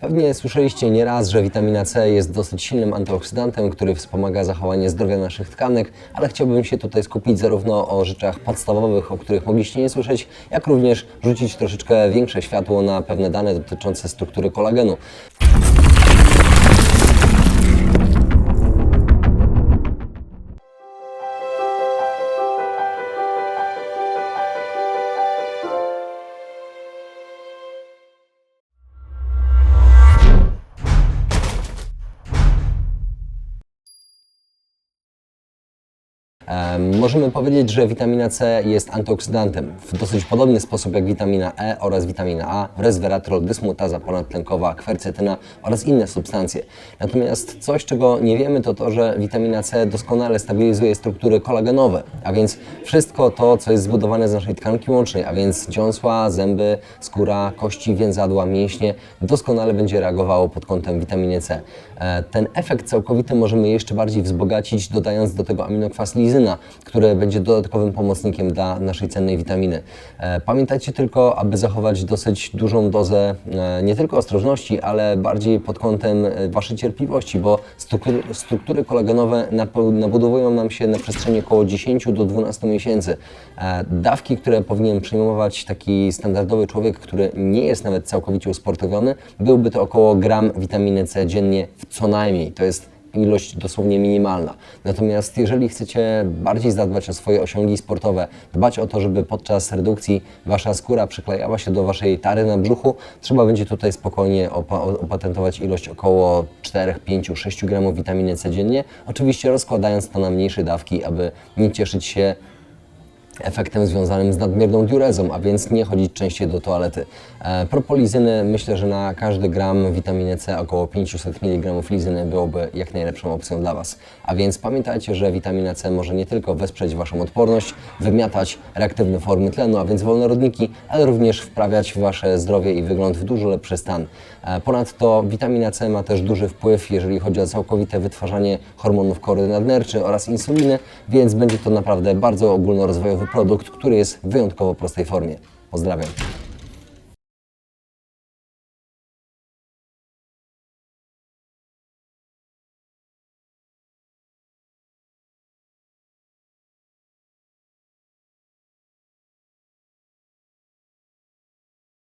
Pewnie słyszeliście nieraz, że witamina C jest dosyć silnym antyoksydantem, który wspomaga zachowanie zdrowia naszych tkanek, ale chciałbym się tutaj skupić zarówno o rzeczach podstawowych, o których mogliście nie słyszeć, jak również rzucić troszeczkę większe światło na pewne dane dotyczące struktury kolagenu. Możemy powiedzieć, że witamina C jest antyoksydantem w dosyć podobny sposób jak witamina E oraz witamina A, resveratrol, dysmutaza ponadtlenkowa, kwercetyna oraz inne substancje. Natomiast coś, czego nie wiemy, to to, że witamina C doskonale stabilizuje struktury kolagenowe, a więc wszystko to, co jest zbudowane z naszej tkanki łącznej, a więc dziąsła, zęby, skóra, kości, więzadła, mięśnie, doskonale będzie reagowało pod kątem witaminy C. E, Ten efekt całkowity możemy jeszcze bardziej wzbogacić, dodając do tego aminokwas który będzie dodatkowym pomocnikiem dla naszej cennej witaminy. E, Pamiętajcie tylko, aby zachować dosyć dużą dozę e, nie tylko ostrożności, ale bardziej pod kątem e, Waszej cierpliwości, bo struktury, struktury kolagenowe nabudowują nam się na przestrzeni około 10 do 12 miesięcy. Dawki, które powinien przyjmować taki standardowy człowiek, który nie jest nawet całkowicie usportowiony, byłby to około gram witaminy C dziennie w co najmniej. To jest ilość dosłownie minimalna. Natomiast jeżeli chcecie bardziej zadbać o swoje osiągi sportowe, dbać o to, żeby podczas redukcji wasza skóra przyklejała się do waszej tary na brzuchu, trzeba będzie tutaj spokojnie opa- opatentować ilość około 4, 5, 6 gramów witaminy C dziennie, oczywiście rozkładając to na mniejsze dawki, aby nie cieszyć się efektem związanym z nadmierną diurezą, a więc nie chodzić częściej do toalety. E, propolizyny myślę, że na każdy gram witaminy C około 500 mg lizyny byłoby jak najlepszą opcją dla Was. A więc pamiętajcie, że witamina C może nie tylko wesprzeć Waszą odporność, wymiatać reaktywne formy tlenu, a więc wolnorodniki, ale również wprawiać Wasze zdrowie i wygląd w dużo lepszy stan. E, ponadto witamina C ma też duży wpływ, jeżeli chodzi o całkowite wytwarzanie hormonów kory nadnerczy oraz insuliny, więc będzie to naprawdę bardzo ogólnorozwojowy produkt, który jest w wyjątkowo prostej formie. Pozdrawiam.